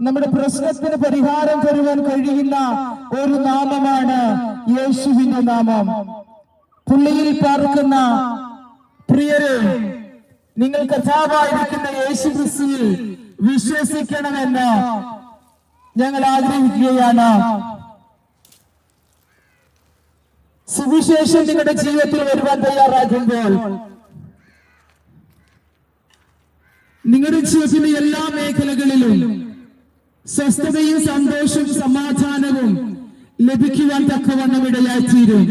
നമ്മുടെ പ്രശ്നത്തിന് പരിഹാരം തരുവാൻ കഴിയുന്ന ഒരു നാമമാണ് യേശുവിന്റെ നാമം. പുള്ളിയിൽ പാർക്കുന്ന പ്രിയരെ നിങ്ങൾ കഥാവായിരിക്കുന്ന യേശു ക്രിസ്തുവിൽ വിശ്വസിക്കണമെന്ന് ഞങ്ങൾ ആഗ്രഹിക്കുകയാണ്. സുവിശേഷം നിങ്ങളുടെ ജീവിതത്തിൽ വരുവാൻ തയ്യാറാകുമ്പോൾ നിങ്ങളുടെ ജീവിതത്തിലെ എല്ലാ മേഖലകളിലും സ്വസ്ഥതയും സന്തോഷവും സമാധാനവും ലഭിക്കുവാൻ തക്കവണ്ണം ഇടയായിത്തീരും.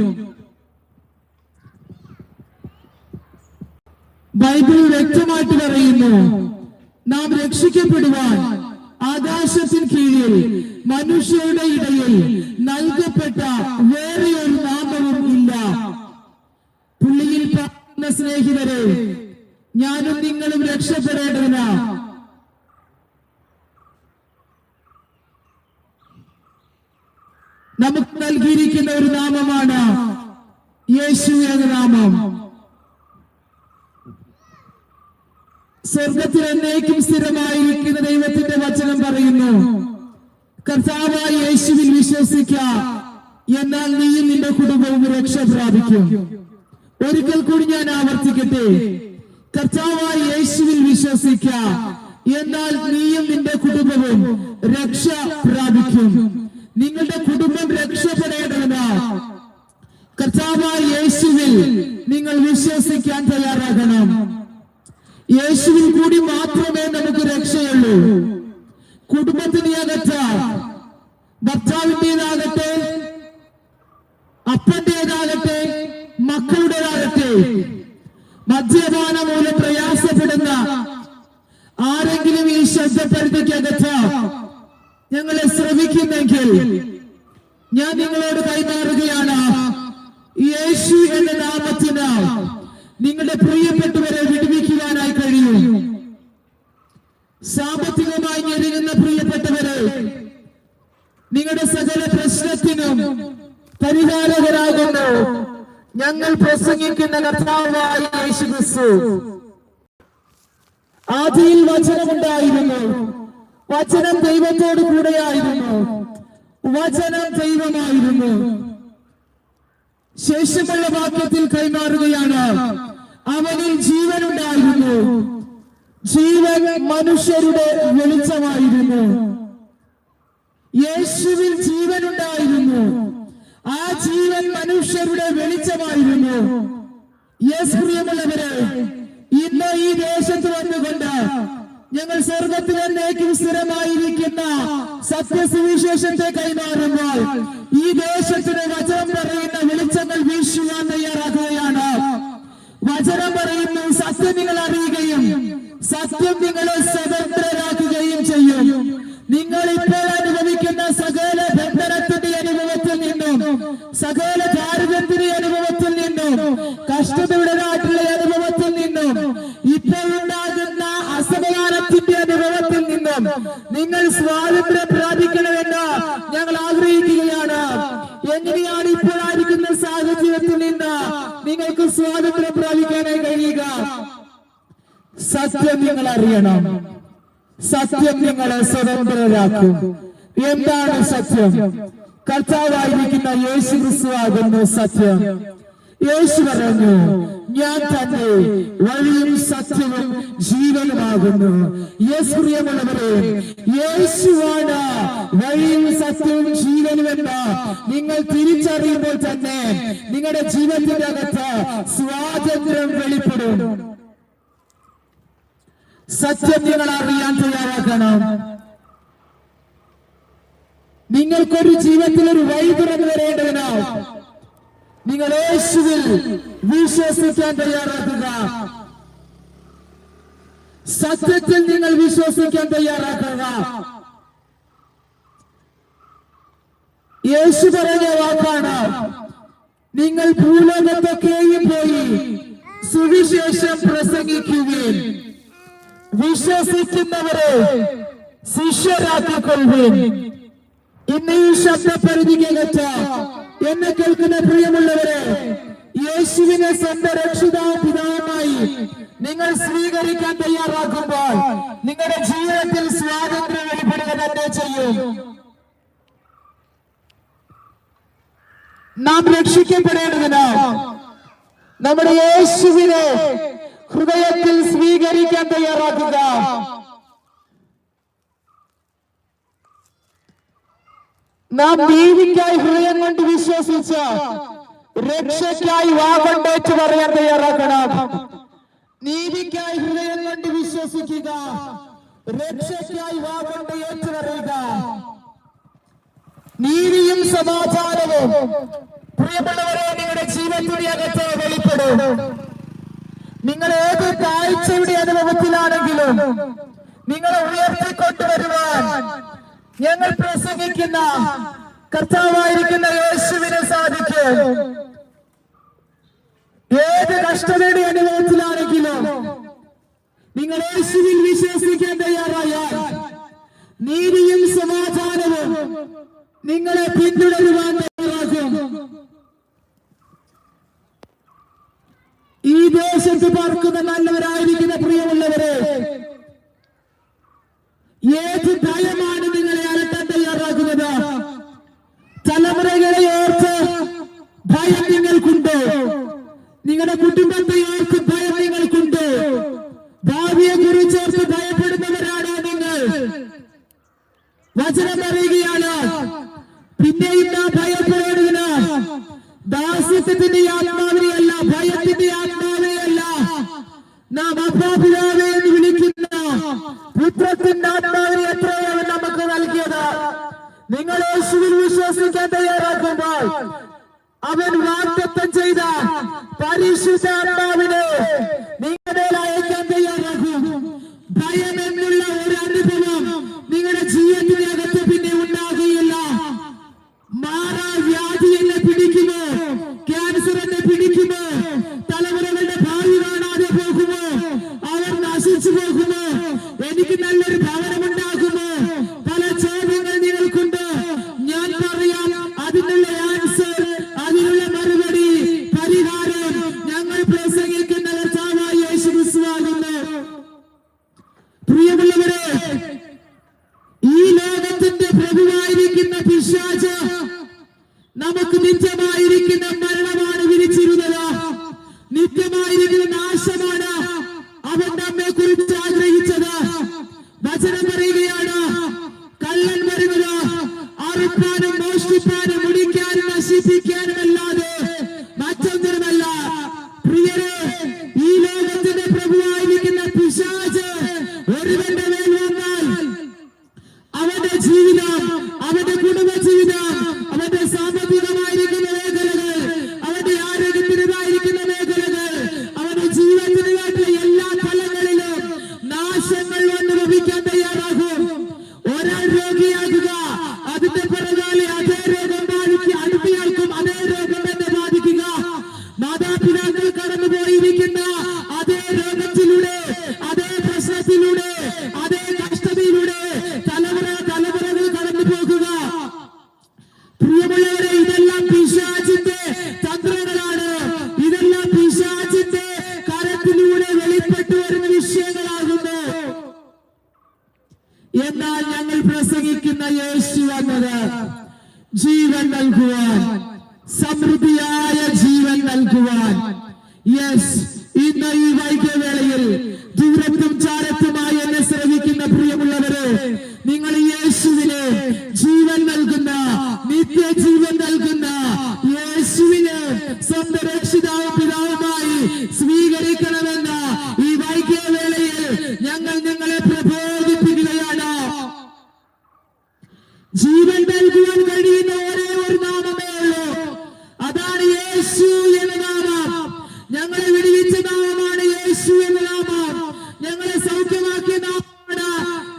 ബൈബിൾ വ്യക്തമായിട്ട് പറയുന്നു നാം രക്ഷിക്കപ്പെടുവാൻ ആകാശത്തിന് കീഴിൽ മനുഷ്യരുടെ ഇടയിൽ നൽകപ്പെട്ട വേറെ ഒരു നാമവും ഇല്ല. പുള്ളിയിൽ പറയുന്ന സ്നേഹിതരെ ഞാനും നിങ്ങളും രക്ഷപ്പെടേണ്ടതിന് നമുക്ക് നൽകിയിരിക്കുന്ന ഒരു നാമമാണ് യേശു എന്ന നാമം. സ്വർഗത്തിൽ എന്നേക്കും സ്ഥിരമായിരിക്കുന്ന ദൈവത്തിന്റെ വചനം പറയുന്നു. കർത്താവായി യേശുവിൽ വിശ്വസിക്ക. എന്നാൽ നീയും നിന്റെ കുടുംബവും രക്ഷ പ്രാപിക്കും. ഒരിക്കൽ കൂടി ഞാൻ ആവർത്തിക്കട്ടെ. കർത്താവായി യേശുവിൽ വിശ്വസിക്ക. എന്നാൽ നീയും നിന്റെ കുടുംബവും രക്ഷ പ്രാപിക്കും. നിങ്ങളുടെ കുടുംബം രക്ഷപ്പെടേണ്ടതിന് കർത്താവായ യേശുവിൽ നിങ്ങൾ വിശ്വസിക്കാൻ തയ്യാറാകണം. യേശുവിൽ കൂടി മാത്രമേ നമുക്ക് രക്ഷയുള്ളൂ. കുടുംബത്തിന് അകത്ത് ഭർത്താവിന്റെതാകട്ടെ അപ്പന്റേതാകട്ടെ മക്കളുടേതാകട്ടെ മദ്യപാന മൂലം പ്രയാസപ്പെടുന്ന ആരെങ്കിലും ഈ ശബ്ദപരിധിക്കകത്ത് ഞങ്ങളെ ശ്രമിക്കുന്നെങ്കിൽ ഞാൻ നിങ്ങളോട് കൈമാറുകയാണ്. യേശു എന്ന നാമത്തിന് നിങ്ങളുടെ പ്രിയപ്പെട്ടവരെ വിടുവിക്കുവാനായി കഴിയും. സാമ്പത്തികമായി ഞെരുങ്ങുന്ന പ്രിയപ്പെട്ടവരെ നിങ്ങളുടെ സകല പ്രശ്നത്തിനും പരിഹാരകരാകുന്നു. ഞങ്ങൾ പ്രസംഗിക്കുന്ന കർത്താവായ യേശു ക്രിസ്തു. ആദിയിൽ വചനമുണ്ടായിരുന്നു. വചനം ദൈവത്തോട് കൂടെയായിരുന്നു. വചനം ദൈവമായിരുന്നു. ശേഷമുള്ള വാക്യത്തിൽ കൈമാറുകയാണ്. അവനിൽ ജീവനുണ്ടായിരുന്നു. ജീവൻ മനുഷ്യരുടെ വെളിച്ചമായിരുന്നു. യേശുവിൽ ജീവനുണ്ടായിരുന്നു. ആ ജീവൻ മനുഷ്യരുടെ വെളിച്ചമായിരുന്നു. പ്രിയമുള്ളവരെ ഇന്ന് ഈ ദേശത്ത് വന്നുകൊണ്ട് ഞങ്ങൾ സ്വർഗത്തിൽ എന്നേക്കും സ്ഥിരമായിരിക്കുന്ന സത്യസുവിശേഷത്തെ കൈമാറുമ്പോൾ ഈ ദേശത്തിന് വചനം പറയുന്ന വെളിച്ചങ്ങൾ വീശുവാൻ തയ്യാറാക്കുകയാണ്. വചനം പറയുന്നു സത്യം നിങ്ങൾ അറിയുകയും സത്യം നിങ്ങളെ സ്വതന്ത്രരാക്കുകയും ചെയ്യും. നിങ്ങൾ ഇപ്പോൾ അനുഭവിക്കുന്ന സകല ബന്ധനത്തിന്റെ അനുഭവത്തിൽ നിന്നും സകല ദാരിദ്ര്യത്തിന്റെ അനുഭവത്തിൽ നിന്നും കഷ്ടതയുടെ നാട്ടിലെ അനുഭവത്തിൽ നിന്നും ഇപ്പോൾ ഉണ്ടാകുന്ന അനുഭവത്തിൽ നിന്നും നിങ്ങൾ സ്വാതന്ത്ര്യം പ്രാപിക്കണമെന്ന് ഞങ്ങൾ ആഗ്രഹിക്കുകയാണ്. എങ്ങനെയാണ് ഇപ്പോൾ ആയിരിക്കുന്ന സാഹചര്യത്തിൽ നിന്ന് നിങ്ങൾക്ക് സ്വാതന്ത്ര്യം പ്രാപിക്കാനായി കഴിയുക? സത്യം നിങ്ങൾ അറിയണം. സത്യം നിങ്ങളെ സ്വതന്ത്രരാക്കും. എന്താണ് സത്യം? കർത്താവായിരിക്കുന്ന യേശു ക്രിസ്തുവാകുന്നു സത്യം. യേശു പറഞ്ഞു ഞാൻ തന്നെ വഴിയും സത്യവും ജീവനുമാകുന്നു. യേശു യേശുവാണ് വഴിയും സത്യവും ജീവനുമെന്ന് നിങ്ങൾ തിരിച്ചറിയുമ്പോൾ തന്നെ നിങ്ങളുടെ ജീവിതത്തിന്റെ അകത്ത് സ്വാതന്ത്ര്യം വെളിപ്പെടും. സത്യം നിങ്ങൾ അറിയാൻ തയ്യാറാക്കണം നിങ്ങൾക്കൊരു ജീവിതത്തിൽ ഒരു വഴി തുറന്നു വരേണ്ടതിന് നിങ്ങൾ യേശുവിൽ വിശ്വസിക്കാൻ തയ്യാറാക്കുക. സത്യത്തിൽ നിങ്ങൾ വിശ്വസിക്കാൻ തയ്യാറാക്കുക. യേശു പറഞ്ഞ വാക്കാണ് നിങ്ങൾ ഭൂലോകത്തൊക്കെയും പോയി സുവിശേഷം പ്രസംഗിക്കുകയും വിശ്വസിക്കുന്നവരെ ശിഷ്യരാക്കിക്കൊള്ളുകയും. ഇന്ന് ഈ ശബ്ദപരിധിക്കകത്ത് എന്നെ കേൾക്കുന്ന പ്രിയമുള്ളവരെ യേശുവിനെ സ്വന്തം പിതാവുമായി നിങ്ങൾ സ്വീകരിക്കാൻ തയ്യാറാക്കുമ്പോൾ നിങ്ങളുടെ ജീവിതത്തിൽ സ്വാതന്ത്ര്യം വെളിപ്പെടുക തന്നെ ചെയ്യും. നാം രക്ഷിക്കപ്പെടേണ്ടതിനാൽ നമ്മുടെ യേശുവിനെ ഹൃദയത്തിൽ സ്വീകരിക്കാൻ തയ്യാറാക്കുക. നാം നീതിക്കായി ഹൃദയം കൊണ്ട് വിശ്വസിച്ച് രക്ഷയ്ക്കായി വാഗണ്ടേറ്റ് പറയാൻ തയ്യാറാക്കണം. നീതിക്കായി ഹൃദയം കൊണ്ട് വിശ്വസിക്കുക. രക്ഷയ്ക്കായി വാഗണ്ട് ഏറ്റു പറയുക. നീതിയും സമാചാരവും പ്രിയപ്പെട്ടവരെ നിങ്ങളുടെ ജീവിതത്തിന്റെ അകത്ത് വെളിപ്പെടും. നിങ്ങൾ ഏത് കാഴ്ചയുടെ അനുഭവത്തിലാണെങ്കിലും നിങ്ങളെ ഉയർത്തിക്കൊണ്ടുവരുവാൻ ഞങ്ങൾ പ്രസംഗിക്കുന്ന കർത്താവായിരിക്കുന്ന യേശുവിനെ സാധിക്കും. ഏത് കഷ്ടതയുടെ അനുഭവത്തിലാണെങ്കിലും നിങ്ങൾ യേശുവിൽ വിശ്വസിക്കാൻ തയ്യാറായാൽ നീതിയും സമാധാനവും നിങ്ങളെ പിന്തുടരുവാൻ തയ്യാറാകും. ഈ ദേശത്ത് പാർക്കുന്ന നല്ലവരായിരിക്കുന്ന പ്രിയമുള്ളവരെ ഏത് ഭയമാണ് അലട്ടാൻ തയ്യാറാക്കുന്നത് തലമുറകളെ ഓർത്ത് ഭയം നിങ്ങൾക്കുണ്ട്. നിങ്ങളുടെ കുടുംബത്തെ ഓർത്ത് ഭയം നിങ്ങൾക്കുണ്ട്. ഭാവിയെ കുറിച്ച് ഓർത്ത് ഭയപ്പെടുന്നവരാണോ നിങ്ങൾ. വചനം അറിയുകയാണ്. പിന്നെയും നാം ഭയപ്പെടേണ്ടതിന് ദാസ്യത്തിന്റെ ആത്മാവിനെയല്ല ഭയത്തിന്റെ ആത്മാവിനെയല്ല. നാം അപ്പാപിതാവെ എന്ന് വിളിക്കുന്ന പുത്രത്തിന്റെ നൽകിയത് നിങ്ങൾ യേശുവിൽ വിശ്വസിക്കാൻ തയ്യാറാക്കുമ്പോൾ അവൻ വാഗ്ദത്തം ചെയ്ത പരിശുദ്ധാത്മാവിനെ Bye-bye.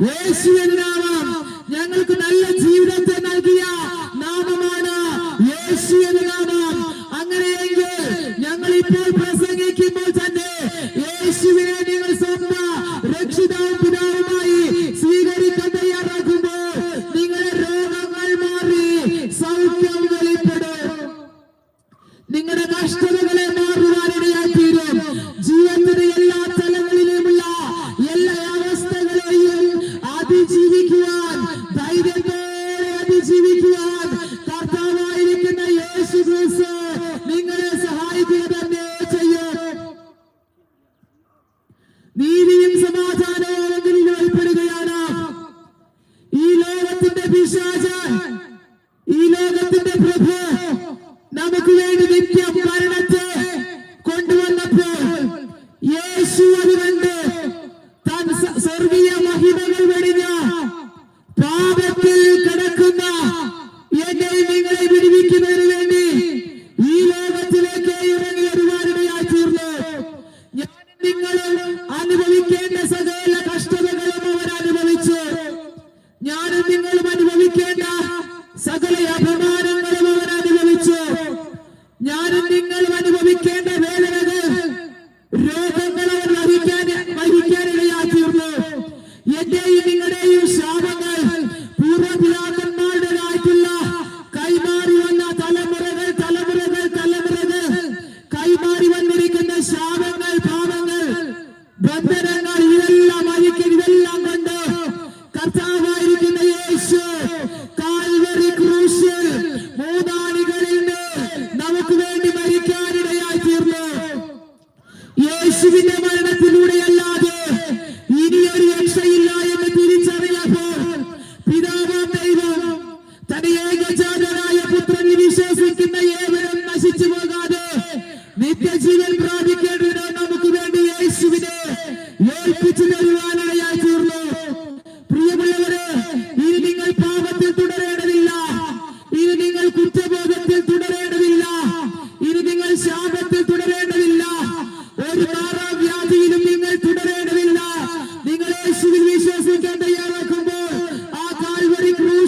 യേശു ഈ ലോകത്തിന്റെ പ്രഭ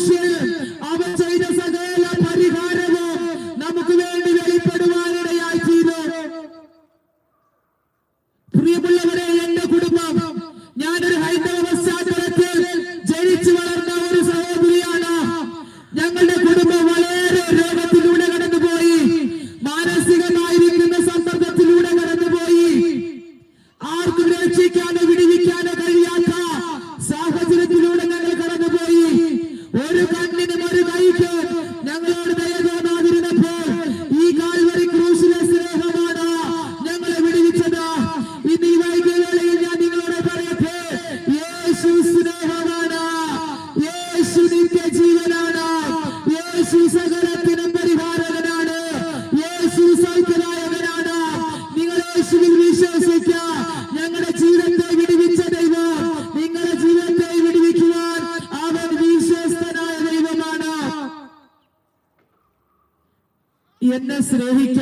Hüseyin'in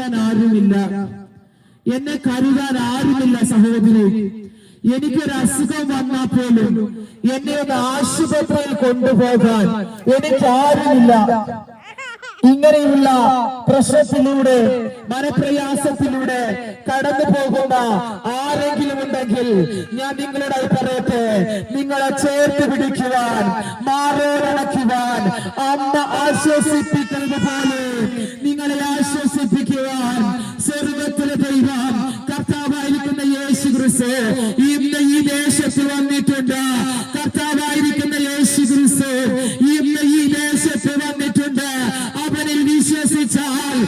സഹായിക്കാൻ ആരുമില്ല എന്നെ കരുതാൻ ആരുമില്ല സഹോദരി. എനിക്കൊരു അസുഖം വന്നാൽ പോലും എന്നെ ഒന്ന് ആശുപത്രിയിൽ കൊണ്ടുപോകാൻ എനിക്ക് ആരുമില്ല ഇങ്ങനെയുള്ള പ്രശ്നത്തിലൂടെ മനപ്രയാസത്തിലൂടെ കടന്നു പോകുന്ന ആരെങ്കിലും ഉണ്ടെങ്കിൽ ഞാൻ നിങ്ങളുടെ പറയട്ടെ. നിങ്ങളെ ചേർത്ത് പിടിക്കുവാൻ മാറോടക്കുവാൻ അമ്മ ആശ്വസിപ്പിക്കുന്നത് പോലെ നിങ്ങളെ ആശ്വസിപ്പിക്കും പ്രാർത്ഥിക്കുവാൻ സ്വർഗത്തിലെ ദൈവം കർത്താവായിരിക്കുന്ന യേശു ക്രിസ്തു ഇന്ന് ഈ ദേശത്ത് വന്നിട്ടുണ്ട്. കർത്താവായിരിക്കുന്ന യേശു ക്രിസ്തു ഇന്ന് ഈ ദേശത്ത് വന്നിട്ടുണ്ട്. അവനിൽ വിശ്വസിച്ചാൽ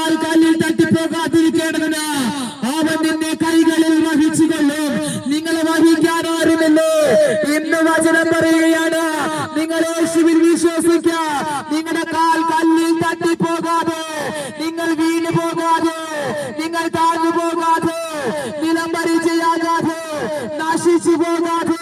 വീണാൽ കല്ലിൽ തട്ടിപ്പോകാതിരിക്കേണ്ടതിന് അവൻ നിന്നെ കൈകളിൽ വഹിച്ചുകൊള്ളും. നിങ്ങളെ വഹിക്കാൻ ആരുമല്ലോ? ഇന്ന് വചനം പറയുകയാണ്. നിങ്ങൾ യേശുവിൽ വിശ്വസിക്ക നിങ്ങളുടെ കാൽ കല്ലിൽ തട്ടിപ്പോകാതെ നിങ്ങൾ വീണു പോകാതെ നിങ്ങൾ താഴ്ന്നു പോകാതെ നിലം പരിചയാകാതെ നശിച്ചു പോകാതെ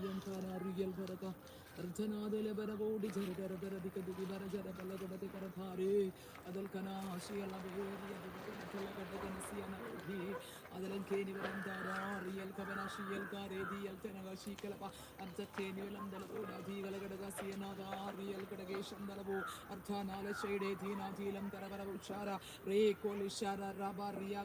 തലകട റിയൽ ഭരത. അർജനാദല ബരകോടി ജരകര ദരദിക ദിഗി ബര ജര ബലകടതി കരധാരേ. അതൽ കനാശിയല ബേറിയ തലകട കനസിയന ഓഹി അതലൻ കേനി വരം ധാര റിയൽ കവനാശിയൽ കാരേ ദിയൽ തനഗശി കലപ. അർദ്ധത്തേനി വലം ദലബോ ദാധി റിയൽ കടകേശം ദലബോ അർദ്ധനാല ഷൈഡേ ധീനാ ധീലം തരകര ഉഷാര. റേ കോലിഷാര റബ റിയ